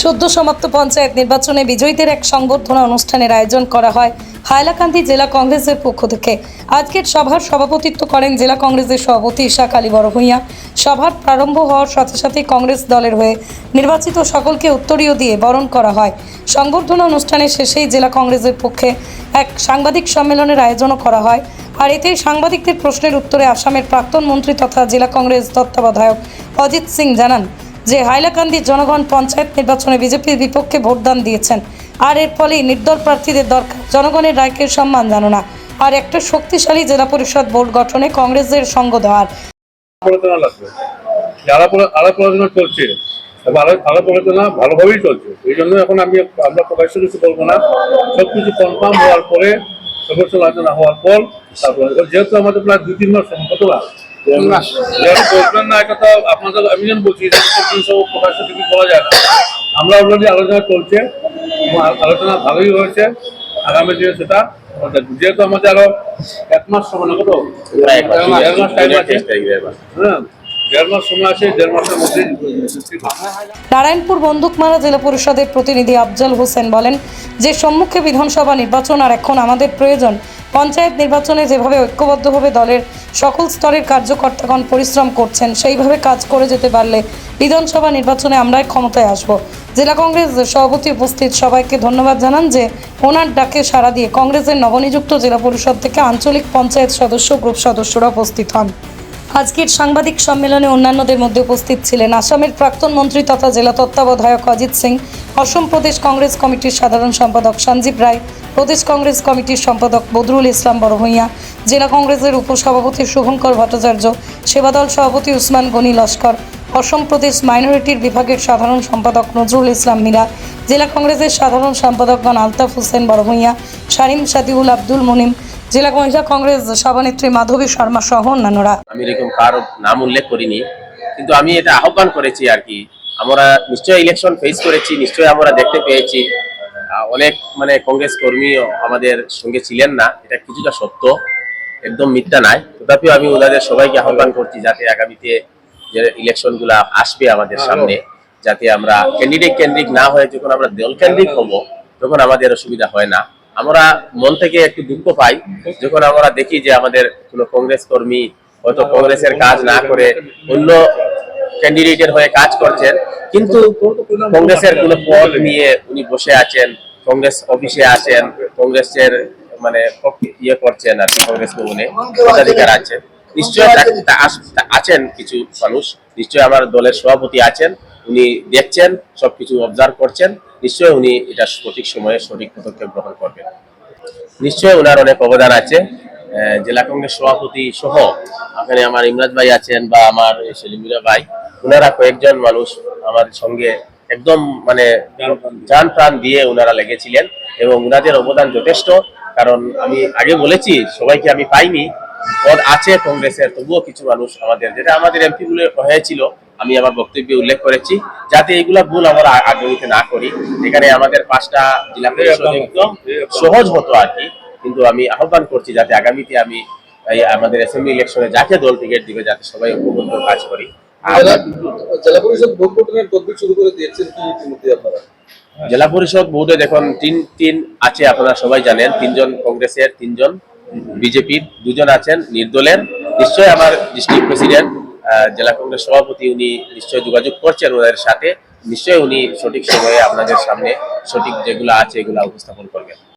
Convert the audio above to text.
সদ্য সমাপ্ত পঞ্চায়েত নির্বাচনে বিজয়ীদের এক সংবর্ধনা অনুষ্ঠানের আয়োজন করা হয় হাইলাকান্দি জেলা কংগ্রেসের পক্ষ থেকে। আজকের সভার সভাপতিত্ব করেন জেলা কংগ্রেসের সভাপতি ইশাক আলী বড়ভূঁইয়া সভার প্রারম্ভ হওয়ার সাথে সাথে কংগ্রেস দলের হয়ে নির্বাচিত সকলকে উত্তরীয় দিয়ে বরণ করা হয়। সংবর্ধনা অনুষ্ঠানের শেষেই জেলা কংগ্রেসের পক্ষে এক সাংবাদিক সম্মেলনের আয়োজনও করা হয়। আর এতে সাংবাদিকদের প্রশ্নের উত্তরে আসামের প্রাক্তন মন্ত্রী তথা জেলা কংগ্রেস তত্ত্বাবধায়ক অজিত সিং জানান যে হাইলাকান্দির জনগণ পঞ্চায়েত নির্বাচনে বিজেপির বিপক্ষে ভোটদান দিয়েছেন। আর এর ফলেই নির্দল প্রার্থীদের দরকার। জনগণের রায়কে সম্মান জানানো আর একটা শক্তিশালী জেলা পরিষদ বোর্ড গঠনে কংগ্রেসের সঙ্গ দেওয়ার। না। যেহেতু আমাদের প্রায় দুই তিন মাস সময় আমি যেন বলছি প্রকাশ্য বলা যায় না আমরা অলরেডি আলোচনা চলছে আলোচনা ভালোই হয়েছে আগামী দিনে সেটা যেহেতু আমাদের আরও এক মাস সময় না কত। দেড় মাস টাইম আছে। হ্যাঁ নারায়ণপুর বন্দুকমারা জেলা পরিষদের প্রতিনিধি আফজল হোসেন বলেন যে সম্মুখে বিধানসভা নির্বাচন আর এখন আমাদের প্রয়োজন পঞ্চায়েত নির্বাচনে যেভাবে ঐক্যবদ্ধভাবে দলের সকল স্তরের কার্যকর্তাগণ পরিশ্রম করছেন, সেইভাবে কাজ করে যেতে পারলে বিধানসভা নির্বাচনে আমরাই ক্ষমতায় আসব। জেলা কংগ্রেস সভাপতি উপস্থিত, সবাইকে ধন্যবাদ জানান যে ওনার ডাকে সাড়া দিয়ে কংগ্রেসের নবনিযুক্ত জেলা পরিষদ থেকে আঞ্চলিক পঞ্চায়েত সদস্য, গ্রুপ সদস্যরা উপস্থিত হন। আজকের সাংবাদিক সম্মেলনে অন্যান্যদের মধ্যে উপস্থিত ছিলেন আসামের প্রাক্তন মন্ত্রী তথা জেলা তত্ত্বাবধায়ক অজিত সিং, অসম প্রদেশ কংগ্রেস কমিটির সাধারণ সম্পাদক সঞ্জীব রায়, প্রদেশ কংগ্রেস কমিটির সম্পাদক বদরুল ইসলাম বড়ভূঁইয়া, জেলা কংগ্রেসের উপসভাপতি শুভঙ্কর ভট্টাচার্য, সেবাদল সভাপতি উসমান গনি লস্কর, অসম প্রদেশ মাইনরিটির বিভাগের সাধারণ সম্পাদক নজরুল ইসলাম মীরা, জেলা কংগ্রেসের সাধারণ সম্পাদকগণ আলতাফ হোসেন বড়ভূঁইয়া, শারিম সাদিউল আব্দুল মুনিম জেলা মহিলা কংগ্রেস সভানেত্রী মাধবী শর্মা সহ অন্যান্যরা। আমি এরকম কারও নাম উল্লেখ করিনি, কিন্তু আমি এটা আহ্বান করেছি আর কি। আমরা নিশ্চয়ই ইলেকশন ফেস করেছি, নিশ্চয়ই আমরা দেখতে পেয়েছি। অনেক মানে কংগ্রেস কর্মীও আমাদের সঙ্গে ছিলেন না, এটা কিছুটা সত্য, একদম মিথ্যা নাই তথাপিও আমি ওনাদের সবাইকে আহ্বান করছি যাতে আগামীতে যে ইলেকশনগুলো আসবে আমাদের সামনে, যাতে আমরা ক্যান্ডিডেট কেন্দ্রিক না হয়ে যখন আমরা দল কেন্দ্রিক হব, তখন আমাদের অসুবিধা হয় না। আমরা মন থেকে একটু দুঃখ পাই যখন আমরা দেখি যে আমাদের কোনো কংগ্রেস কর্মী হয়তো কংগ্রেসের কাজ না করে অন্য ক্যান্ডিডেটের হয়ে কাজ করছেন, কিন্তু কংগ্রেসের কোনো পদ নিয়ে উনি বসে আছেন, কংগ্রেস অফিসে আছেন, কংগ্রেসের মানে ইয়ে করছেন আর কি, কংগ্রেস ভবনে পদাধিকার আছেন নিশ্চয় আছেন কিছু মানুষ নিশ্চয় আমার দলের সভাপতি আছেন। উনি দেখছেন সবকিছু অবজার্ভ করছেন নিশ্চয় উনি এটা সঠিক সময়ে সঠিক পদক্ষেপ গ্রহণ করবেন। নিশ্চয় ওনার অনেক অবদান আছে। জেলা কংগ্রেস সভাপতি সহ এখানে আমার ইমরাজ ভাই আছেন বা আমার সেলিমিরা ভাই ওনারা কয়েকজন মানুষ আমার সঙ্গে একদম মানে যান প্রাণ দিয়ে। ওনারা লেগেছিলেন এবং ওনাদের অবদান যথেষ্ট। কারণ আমি আগে বলেছি সবাইকে আমি পাইনি। পদ আছে কংগ্রেসের তবুও কিছু মানুষ আমাদের যেটা আমাদের এমপি গুলো হয়েছিল আমি আমার বক্তব্যে উল্লেখ করেছি যাতে এইগুলা ভুল আমরা আগামীতে না করি। এখানে আমাদের পাঁচটা জেলা পরিষদ একদম সহজ হতো আর কি। কিন্তু আমি আহ্বান করছি যাতে আগামীতে আমি এই আমাদের অ্যাসেম্বলি ইলেকশনে যাকে দল টিকিট দিবে যাতে সবাই ঐক্যবদ্ধ কাজ করি। জেলা জেলা পরিষদ ভোট গঠনের তদবির শুরু করে দিয়েছেন কি ইতিমধ্যে আপনারা? জেলা পরিষদ বোর্ডে দেখুন তিন তিন আছে আপনারা সবাই জানেন। তিনজন কংগ্রেসের তিনজন বিজেপির দুজন আছেন নির্দলের। নিশ্চয় আমার ডিস্ট্রিক্ট প্রেসিডেন্ট জেলা কংগ্রেস সভাপতি উনি নিশ্চয়ই যোগাযোগ করছেন ওদের সাথে। নিশ্চয়ই উনি সঠিক সময়ে আপনাদের সামনে সঠিক যেগুলো আছে এগুলো উপস্থাপন করবেন।